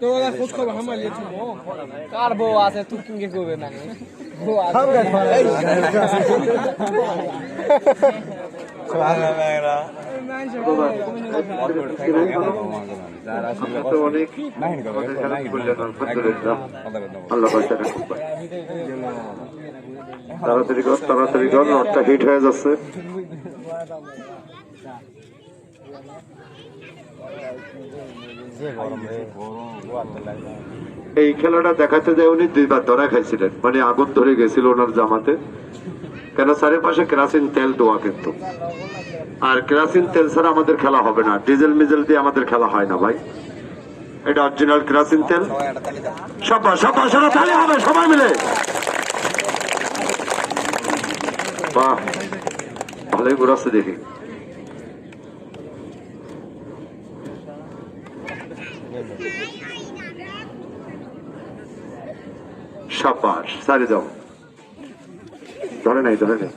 তো খোঁজ খবর আমার কার বউ আছে তুই কিনকে করবে না। তাড়াতাড়ি কর তাড়াতাড়ি কর রডটা হিট হয়ে যাচ্ছে। এই খেলাটা দেখাতে যায় উনি দুইবার ধরা খাইছিলেন। মানে আগুন ধরে গেছিল ওনার জামাতে। কেন? চারিপাশে কেরাসিন তেল দোয়া কিন্তু। আর কেরাসিন তেল ছাড়া আমাদের খেলা হবে না। ডিজেল মিজেল দিয়ে আমাদের খেলা হয় না ভাই। এটা অরিজিনাল কেরাসিন তেল। সবাই সবাই হবে, সবাই মিলে। বাহ, ভালোই ঘুরাচ্ছে দেখি। সাবাস সারি দাও। ধরে নাই ধরে নাই।